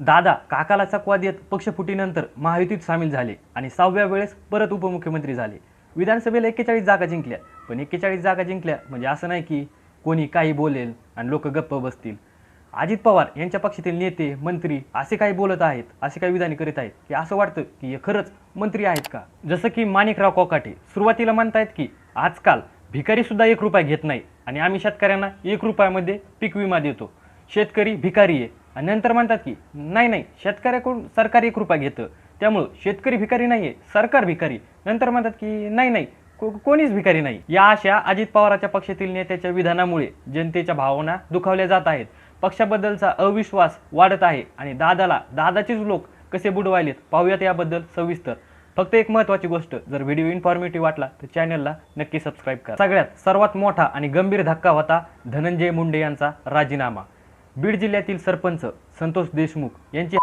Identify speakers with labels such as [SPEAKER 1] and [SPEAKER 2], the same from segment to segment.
[SPEAKER 1] दादा काकाला चकवा देत पक्षफुटीनंतर महायुतीत सामील झाले आणि सहाव्या वेळेस परत उपमुख्यमंत्री झाले. विधानसभेला एक्केचाळीस जागा जिंकल्या पण एक्केचाळीस जागा जिंकल्या म्हणजे असं नाही की कोणी काही बोलेल आणि लोक गप्प बसतील. अजित पवार यांच्या पक्षातील नेते मंत्री असे काही बोलत आहेत असे काही विधाने करीत आहेत की असं वाटतं की हे खरंच मंत्री आहेत का? जसं की माणिकराव कोकाटे सुरुवातीला म्हणतायत की आजकाल भिकारी सुद्धा एक रुपया घेत नाही आणि आम्ही शेतकऱ्यांना एक रुपयामध्ये पीक विमा देतो. शेतकरी भिकारी आहे. आणि नंतर म्हणतात की नाही नाही शेतकऱ्याकडून सरकार एक रुपया घेतं. त्यामुळं शेतकरी भिकारी नाही आहे सरकार भिकारी. नंतर म्हणतात की नाही नाही को कोणीच भिकारी नाही. या अशा अजित पवाराच्या पक्षातील नेत्याच्या विधानामुळे जनतेच्या भावना दुखावल्या जात आहेत. पक्षाबद्दलचा अविश्वास वाढत आहे आणि दादाला दादाचेच लोक कसे बुडवायलेत पाहूयात याबद्दल सविस्तर. फक्त एक महत्त्वाची गोष्ट जर व्हिडिओ इन्फॉर्मेटिव्ह वाटला तर चॅनलला नक्की सबस्क्राईब करा. सगळ्यात सर्वात मोठा आणि गंभीर धक्का होता धनंजय मुंडे यांचा राजीनामा. बीड जिल्ह्यातील सरपंच संतोष देशमुख यांची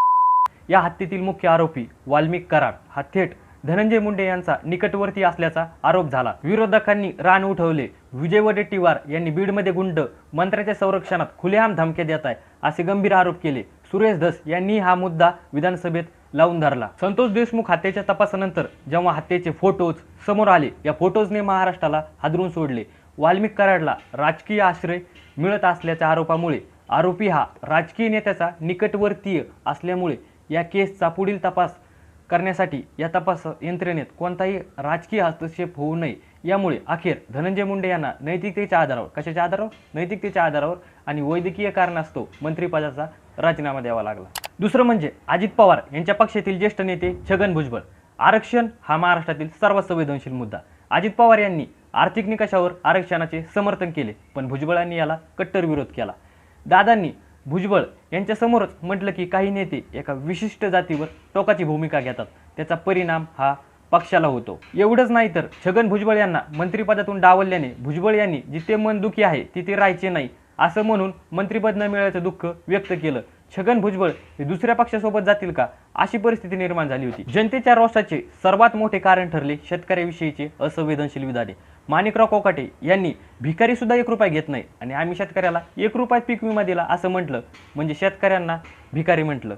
[SPEAKER 1] या हत्येतील मुख्य आरोपी वाल्मिक कराड. हा थेट धनंजय मुंडे यांचा निकटवर्ती असल्याचा आरोप झाला. विरोधकांनी रान उठवले. विजय वडेट्टीवार यांनी बीडमध्ये गुंड मंत्र्याच्या संरक्षणात खुलेआम धमक्या देत आहे असे गंभीर आरोप केले. सुरेश धस यांनी हा मुद्दा विधानसभेत लावून धरला. संतोष देशमुख हत्येच्या तपासानंतर जेव्हा हत्येचे फोटोज समोर आले या फोटोजने महाराष्ट्राला हादरून सोडले. वाल्मिक कराडला राजकीय आश्रय मिळत असल्याच्या आरोपामुळे आरोपी हा राजकीय नेत्याचा निकटवर्तीय असल्यामुळे या केसचा पुढील तपास करण्यासाठी या तपास यंत्रणेत कोणताही राजकीय हस्तक्षेप होऊ नये. यामुळे अखेर धनंजय मुंडे यांना नैतिकतेच्या आधारावर कशाच्या आधारावर? नैतिकतेच्या आधारावर आणि वैद्यकीय कारणास्तव मंत्रिपदाचा राजीनामा द्यावा लागला. दुसरं म्हणजे अजित पवार यांच्या पक्षातील ज्येष्ठ नेते छगन भुजबळ. आरक्षण हा महाराष्ट्रातील सर्वात संवेदनशील मुद्दा. अजित पवार यांनी आर्थिक निकषावर आरक्षणाचे समर्थन केले पण भुजबळांनी याला कट्टर विरोध केला. दादांनी भुजबळ यांच्यासमोरच म्हटलं की काही नेते एका विशिष्ट जातीवर टोकाची भूमिका घेतात. त्याचा परिणाम हा पक्षाला होतो. एवढंच नाही तर छगन भुजबळ यांना मंत्रिपदातून डावलल्याने भुजबळ यांनी जिथे मन दुखी आहे तिथे राहायचे नाही असं म्हणून मंत्रिपद न मिळाल्याचं दुःख व्यक्त केलं. छगन भुजबळ हे दुसऱ्या पक्षासोबत जातील का? अशी परिस्थिती निर्माण झाली होती. जनतेच्या रोषाचे सर्वात मोठे कारण ठरले शेतकऱ्याविषयीचे असंवेदनशील विधाने. माणिकराव कोकाटे यांनी भिकारी सुद्धा एक रुपया घेत नाही आणि आम्ही शेतकऱ्याला एक रुपयात पीक विमा दिला असं म्हटलं. म्हणजे शेतकऱ्यांना भिकारी म्हटलं.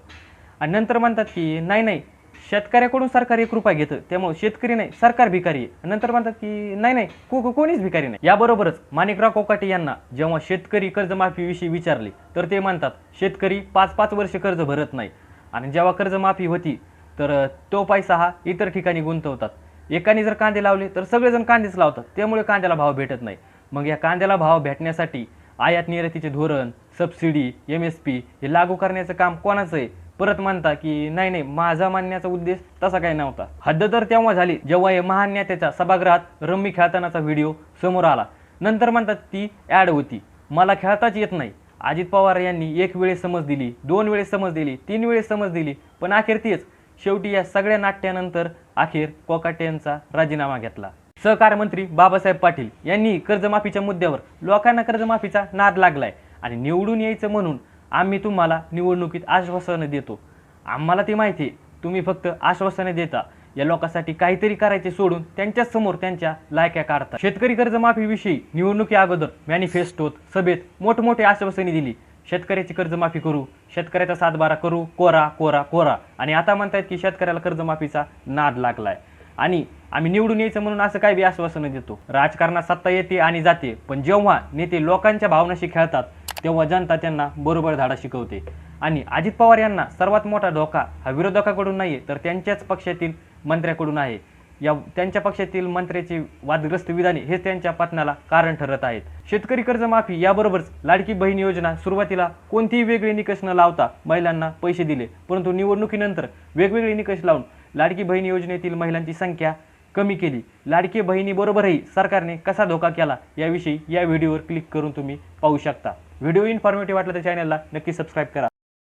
[SPEAKER 1] आणि नंतर म्हणतात की नाही नाही शेतकऱ्याकडून सरकार एक रुपया घेतं त्यामुळे शेतकरी नाही सरकार भिकारी आहे. नंतर म्हणतात की नाही नाही को कोणीच भिकारी नाही. याबरोबरच माणिकराव कोकाटे यांना जेव्हा शेतकरी कर्जमाफीविषयी विचारले तर ते म्हणतात शेतकरी पाच पाच वर्ष कर्ज भरत नाही. आणि जेव्हा कर्जमाफी होती तर तो पैसा हा इतर ठिकाणी गुंतवतात. एकाने जर कांदे लावले तर सगळेजण कांदेच लावतात. त्यामुळे कांद्याला भाव भेटत नाही. मग या कांद्याला भाव भेटण्यासाठी आयात निर्यातीचे धोरण सबसिडी एम एस पी हे लागू करण्याचं काम कोणाचं आहे? परत म्हणता की नाही नाही माझा मानण्याचा उद्देश तसा काही नव्हता. हद्द तर तेव्हा झाली जेव्हा हे महान नेत्याच्या सभागृहात रम्मी खेळतानाचा व्हिडिओ समोर आला. नंतर म्हणतात ती ॲड होती. मला खेळताच येत नाही. अजित पवार यांनी एक वेळेस समज दिली दोन वेळेस समज दिली तीन वेळेस समज दिली पण अखेर तीच. शेवटी या सगळ्या नाट्यानंतर अखेर कोकाटे यांचा राजीनामा घेतला. सहकार मंत्री बाबासाहेब पाटील यांनी कर्जमाफीच्या मुद्द्यावर लोकांना कर्जमाफीचा नाद लागलाय आणि निवडून यायचं म्हणून आम्ही तुम्हाला निवडणुकीत आश्वासनं देतो. आम्हाला ते माहिती आहे. तुम्ही फक्त आश्वासने देता. या लोकांसाठी काहीतरी करायचे सोडून त्यांच्याच समोर त्यांच्या लायक्या काढतात शेतकरी कर्जमाफीविषयी निवडणुकी अगोदर मॅनिफेस्टोत सभेत मोठमोठे आश्वासने दिली. शेतकऱ्याची कर्जमाफी करू शेतकऱ्याचा सातबारा करू कोरा कोरा कोरा. आणि आता म्हणतायत की शेतकऱ्याला कर्जमाफीचा नाद लागलाय. आणि आम्ही निवडून यायचं म्हणून असं काय बी आश्वासनं देतो. राजकारणात सत्ता येते आणि जाते. पण जेव्हा नेते लोकांच्या भावनाशी खेळतात तेव्हा जनता त्यांना बरोबर धाडा शिकवते. आणि अजित पवार यांना सर्वात मोठा धोका हा विरोधकाकडून नाही आहे तर त्यांच्याच पक्षातील मंत्र्याकडून आहे. या त्यांच्या पक्षातील मंत्र्याची वादग्रस्त विधाने हेच त्यांच्या पतनाला कारण ठरत आहेत. शेतकरी कर्जमाफी याबरोबरच लाडकी बहीण योजना सुरुवातीला कोणतीही वेगळी निकष न लावता महिलांना पैसे दिले परंतु निवडणुकीनंतर वेगवेगळे निकष लावून लाडकी बहीण योजनेतील महिलांची संख्या कमी केली. लाडकी बहिणीबरोबरही सरकारने कसा धोका केला याविषयी या व्हिडिओवर क्लिक करून तुम्ही पाहू शकता. व्हिडिओ इन्फॉर्मेटिव्ह वाटलं तर चॅनलला नक्की सबस्क्राईब करा.